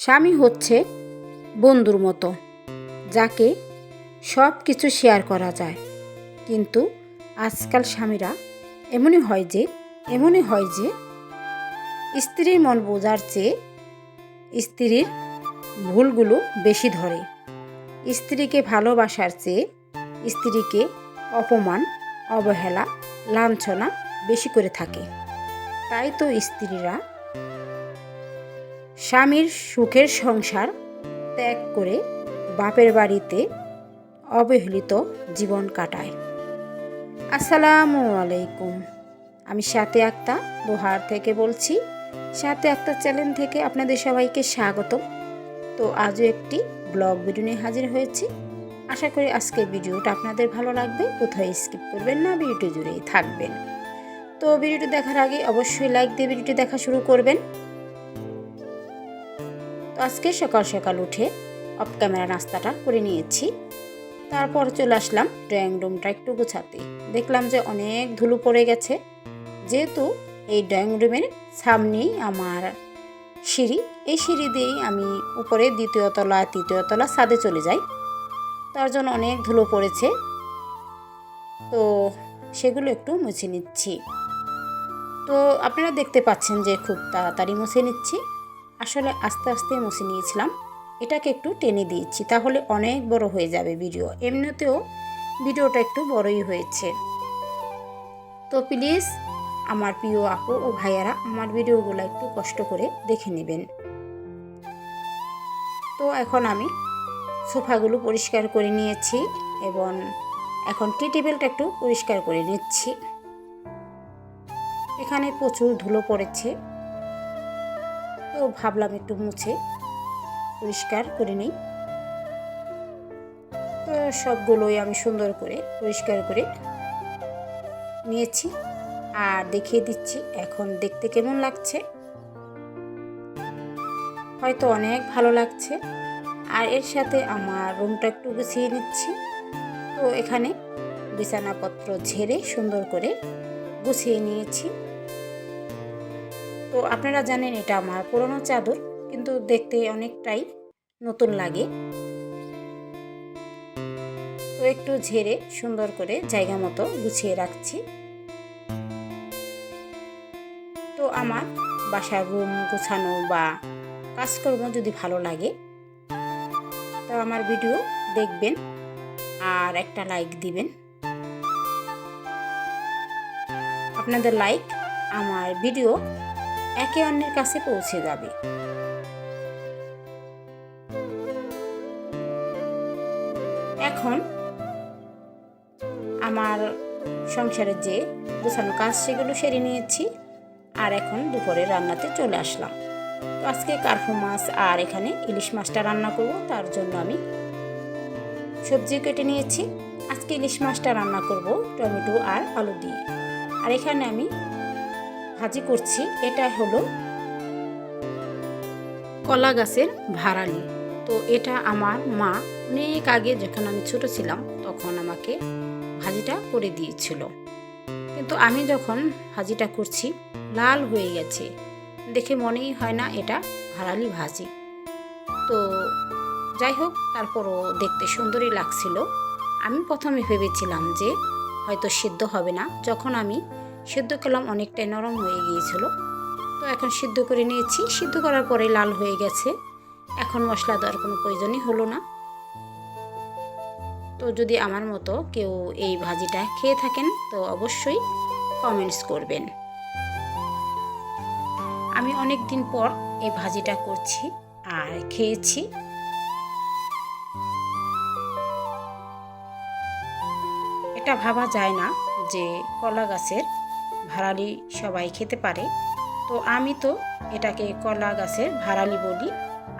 স্বামী হচ্ছে বন্ধুর মতো, যাকে সব কিছু শেয়ার করা যায়। কিন্তু আজকাল স্বামীরা এমনই হয় যে, এমনই হয় যে স্ত্রীর মন বোঝার চেয়ে স্ত্রীর ভুলগুলো বেশি ধরে। স্ত্রীকে ভালোবাসার চেয়ে স্ত্রীকে অপমান, অবহেলা, লাঞ্ছনা বেশি করে থাকে। তাই তো স্ত্রীরা স্বামীর সুখের সংসার ত্যাগ করে বাপের বাড়িতে অবহেলিত জীবন কাটায়। আসসালামু আলাইকুম। আমি সাথে একটা দোহার থেকে বলছি। সাথে একটা চ্যানেল থেকে আপনাদের সবাইকে স্বাগতম। তো আজও একটি ব্লগ ভিডিও নিয়ে হাজির হয়েছি। আশা করি আজকের ভিডিওটা আপনাদের ভালো লাগবে। কোথাও স্কিপ করবেন না, ভিডিওটি জুড়েই থাকবেন। তো ভিডিওটি দেখার আগে অবশ্যই লাইক দিয়ে ভিডিওটি দেখা শুরু করবেন। আজকে সকাল সকাল উঠে অফ ক্যামেরা নাস্তাটা করে নিয়েছি। তারপর চলে আসলাম ড্রয়িং রুমটা একটু গোছাতে। দেখলাম যে অনেক ধুলো পড়ে গেছে। যেহেতু এই ড্রয়িং রুমের সামনেই আমার সিঁড়ি, এই সিঁড়ি দিয়েই আমি উপরে দ্বিতীয় তলা, তৃতীয় তলা ছাদে চলে যাই। তার জন্য অনেক ধুলো পড়েছে। তো সেগুলো একটু মুছে নিচ্ছি। তো আপনারা দেখতে পাচ্ছেন যে খুব তাড়াতাড়ি মুছে নিচ্ছি। আসলে আস্তে আস্তে মুছে নিয়েছিলাম। এটাকে একটু টেনে দিয়েছি, তাহলে অনেক বড় হয়ে যাবে ভিডিও। এমনিতেও ভিডিওটা একটু বড়ই হয়েছে। তো প্লিজ, আমার প্রিয় আপু ও ভাইয়ারা, আমার ভিডিওগুলো একটু কষ্ট করে দেখে নেবেন। তো এখন আমি সোফাগুলো পরিষ্কার করে নিয়েছি এবং এখন টি টেবিলটা একটু পরিষ্কার করে নিচ্ছি। এখানে প্রচুর ধুলো পড়েছে। তো ভাবলাম একটু মুছে, পরিষ্কার করে নিই। তো সবগুলোই আমি সুন্দর করে, পরিষ্কার করে নিয়েছি আর দেখিয়ে দিচ্ছি এখন দেখতে কেমন লাগছে। হয়তো অনেক ভালো লাগছে। আর এর সাথে আমার রুমটা একটু গুছিয়ে নিচ্ছি। তো এখানে বিছানাপত্র ঝেড়ে সুন্দর করে গুছিয়ে নিয়েছি। তো আপনারা জানেন এটা আমার পুরনো চাদর, কিন্তু দেখতে অনেকটাই নতুন লাগে। তো একটু ঝেড়ে সুন্দর করে জায়গা মতো গুছিয়ে রাখছি। তো আমার বাসার রুম গুছানো বা কাজকর্ম যদি ভালো লাগে, তো আমার ভিডিও দেখবেন আর একটা লাইক দিবেন। আপনাদের লাইক আমার ভিডিও একে অন্যের কাছে পৌঁছে যাবে। এখন আমার সংসারের যে গোছানো কাজ, সেগুলো সেরে নিয়েছি। আর এখন দুপুরে রান্নাতে চলে আসলাম। তো আজকে কার্ফু মাছ আর এখানে ইলিশ মাছটা রান্না করব, তার জন্য আমি সবজি কেটে নিয়েছি। আজকে ইলিশ মাছটা রান্না করব, টমেটো আর আলু দিয়ে। আর এখানে আমি ভাজি করছি। এটা হলো কলা গাছের ভাড়ালি। তো এটা আমার মা অনেক আগে যখন আমি ছোট ছিলাম তখন আমাকে ভাজিটা করে দিয়েছিল। কিন্তু আমি যখন ভাজিটা করছি, লাল হয়ে গেছে। দেখে মনেই হয় না এটা ভাড়ালি ভাজি। তো যাই হোক, তারপরও দেখতে সুন্দরই লাগছিল। আমি প্রথমে ভেবেছিলাম যে হয়তো সিদ্ধ হবে না। যখন আমি সিদ্ধ করলাম অনেকটাই নরম হয়ে গিয়েছিল। তো এখন সিদ্ধ করে নিয়েছি। সিদ্ধ করার পরে লাল হয়ে গেছে। এখন মশলা দেওয়ার কোনো প্রয়োজনই হলো না। তো যদি আমার মতো কেউ এই ভাজিটা খেয়ে থাকেন, তো অবশ্যই কমেন্টস করবেন। আমি অনেক দিন পর এই ভাজিটা করছি আর খেয়েছি। এটা ভাবা যায় না যে কলা গাছের ভাড়ালি সবাই খেতে পারে। তো আমি তো এটাকে কলা গাছের ভাড়ালি বলি।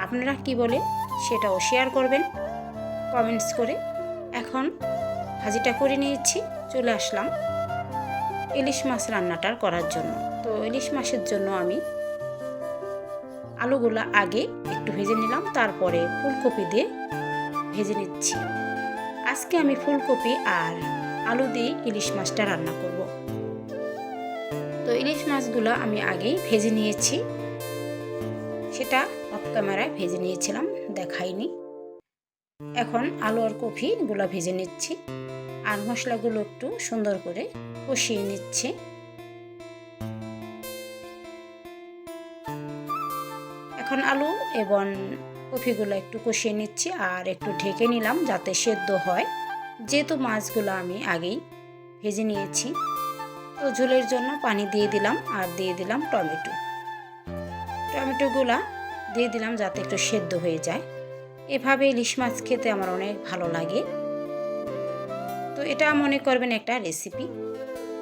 আপনারা কি বলে সেটাও শেয়ার করবেন। কমেন্টস করে এখন ভাজিটা করে নিয়েছি, চলে আসলাম ইলিশ মাছ রান্নাটার করার জন্য। তো ইলিশ মাছের জন্য আমি আলুগুলা আগে একটু ভেজে নিলাম, তারপরে ফুলকপি দিয়ে ভেজে নিচ্ছি। আজকে আমি ফুলকপি আর আলু দিয়ে ইলিশ মাছটা রান্না করব। তো ইলিশ মাছগুলো আমি আগেই ভেজে নিয়েছি। সেটা অফ ক্যামেরায় ভেজে নিয়েছিলাম, দেখাইনি। এখন আলু আর কফিগুলো ভেজে নিচ্ছি। আর মশলাগুলো একটু সুন্দর করে কষিয়ে নিচ্ছি। এখন আলু এবং কফিগুলো একটু কষিয়ে নিচ্ছি আর একটু ঢেকে নিলাম যাতে সেদ্ধ হয়। যেহেতু মাছগুলো আমি আগেই ভেজে নিয়েছি। তো ঝোলের জন্য পানি দিয়ে দিলাম আর দিয়ে দিলাম টমেটো। টমেটোগুলা দিয়ে দিলাম যাতে একটু সেদ্ধ হয়ে যায়। এভাবে ইলিশ মাছ খেতে আমার অনেক ভালো লাগে। তো এটা মনে করবেন একটা রেসিপি।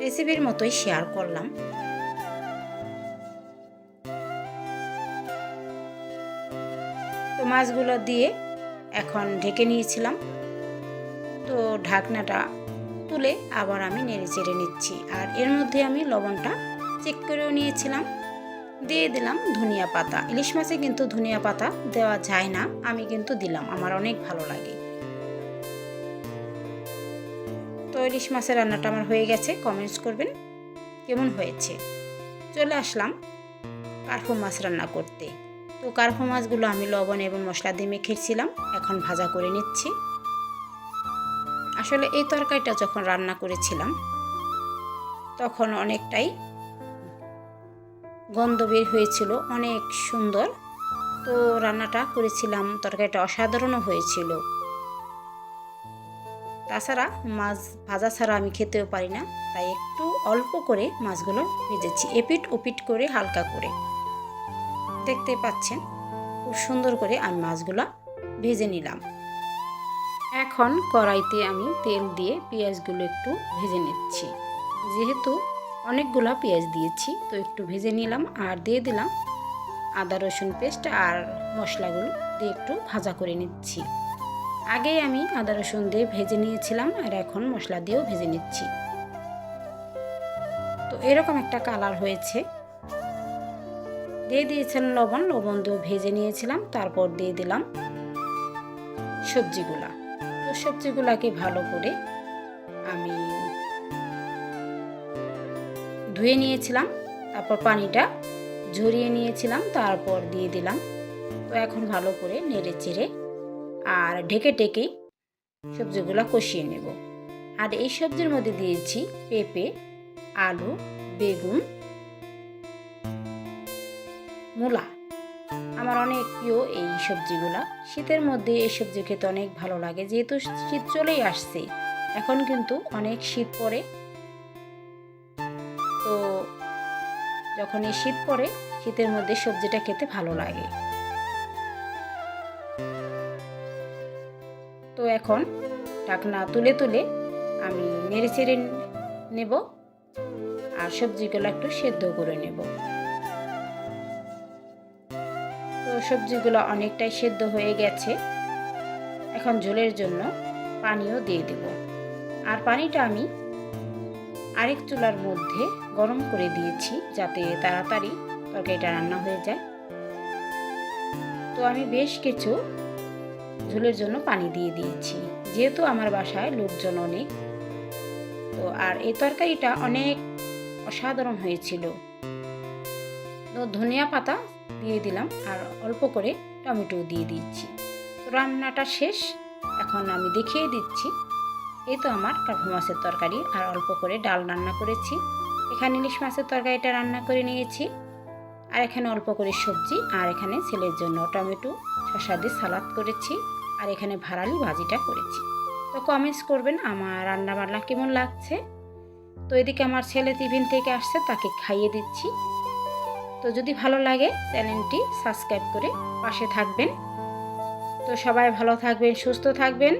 রেসিপির মতোই শেয়ার করলাম। তো মাছগুলো দিয়ে এখন ঢেকে নিয়েছিলাম। তো ঢাকনাটা তুলে আবার আমি নেড়ে চেড়ে নিচ্ছি। আর এর মধ্যে আমি লবণটা চেক করেও নিয়েছিলাম। দিয়ে দিলাম ধনিয়া পাতা। ইলিশ মাছে কিন্তু ধনিয়া পাতা দেওয়া যায় না। আমি কিন্তু দিলাম। আমার অনেক ভালো লাগে। তো ইলিশ মাছের রান্নাটা আমার হয়ে গেছে। কমেন্টস করবেন কেমন হয়েছে? চলে আসলাম কার্ফু মাছ রান্না করতে। তো কার্ফু মাছগুলো আমি লবণ এবং মশলা দিয়ে মেখেছিলাম। এখন ভাজা করে নিচ্ছি। আসলে এই তরকারিটা যখন রান্না করেছিলাম, তখন অনেকটাই গন্ধ বের হয়েছিল, অনেক সুন্দর। তো রান্নাটা করেছিলাম, তরকারিটা অসাধারণও হয়েছিল। তাছাড়া মাছ ভাজা ছাড়া আমি খেতেও পারি না, তাই একটু অল্প করে মাছগুলো ভেজেছি, এপিট ওপিট করে হালকা করে। দেখতে পাচ্ছেন, খুব সুন্দর করে আমি মাছগুলো ভেজে নিলাম। এখন কড়াইতে আমি তেল দিয়ে পেঁয়াজগুলো একটু ভেজে নিচ্ছি। যেহেতু অনেকগুলো পেঁয়াজ দিয়েছি, তো একটু ভেজে নিলাম আর দিয়ে দিলাম আদা, রসুন পেস্ট আর মশলাগুলো দিয়ে একটু ভাজা করে নিচ্ছি। আগেই আমি আদা, রসুন দিয়ে ভেজে নিয়েছিলাম আর এখন মশলা দিয়েও ভেজে নিচ্ছি। তো এরকম একটা কালার হয়েছে। দিয়ে দিয়েছিলাম লবণ লবণ দিয়েও ভেজে নিয়েছিলাম, তারপর দিয়ে দিলাম সবজিগুলা। তো সবজিগুলাকে ভালো করে আমি ধুয়ে নিয়েছিলাম, তারপর পানিটা ঝরিয়ে নিয়েছিলাম, তারপর দিয়ে দিলাম। তো এখন ভালো করে নেড়ে চেড়ে আর ঢেকে ঢেকেই সবজিগুলো কষিয়ে নেব। আর এই সবজির মধ্যে দিয়েছি পেঁপে, আলু, বেগুন, মূলা। আমার অনেক প্রিয় এই সবজিগুলা। শীতের মধ্যে এই সবজি খেতে অনেক ভালো লাগে, যেহেতু শীত চলেই আসছে। এখন কিন্তু অনেক শীত পড়ে। তো যখন এই শীত পড়ে, শীতের মধ্যে সবজিটা খেতে ভালো লাগে। তো এখন ঢাকনা তুলে তুলে আমি নেড়ে চেড়ে নেব আর সবজিগুলো একটু সেদ্ধ করে নেব। সবজিগুলো অনেকটাই সেদ্ধ হয়ে গেছে, এখন ঝোলের জন্য পানিও দিয়ে দেব। আর পানিটা আমি আরেক চুলার মধ্যে গরম করে দিয়েছি যাতে তাড়াতাড়ি তরকারিটা রান্না হয়ে যায়। তো আমি বেশ কিছু ঝোলের জন্য পানি দিয়ে দিয়েছি, যেহেতু আমার বাসায় লোকজন অনেক। তো আর এই তরকারিটা অনেক অসাধারণ হয়েছিল। তো ধনিয়া পাতা দিয়ে দিলাম আর অল্প করে টমেটো দিয়ে দিচ্ছি। রান্নাটা শেষ, এখন আমি দেখিয়ে দিচ্ছি। এই তো আমার কাঠু মাছের তরকারি, আর অল্প করে ডাল রান্না করেছি। এখানে ইলিশ মাছের তরকারিটা রান্না করে নিয়েছি। আর এখানে অল্প করে সবজি, আর এখানে ছেলের জন্য টমেটো, শসা দিয়ে সালাদ করেছি। আর এখানে ভাড়ালি ভাজিটা করেছি। তো কমেন্টস করবেন আমার রান্না বান্না কেমন লাগছে। তো এদিকে আমার ছেলে টিফিন থেকে আসছে, তাকে খাইয়ে দিচ্ছি। তো যদি ভালো লাগে, চ্যানেলটি সাবস্ক্রাইব করে পাশে থাকবেন। তো সবাই ভালো থাকবেন, সুস্থ থাকবেন।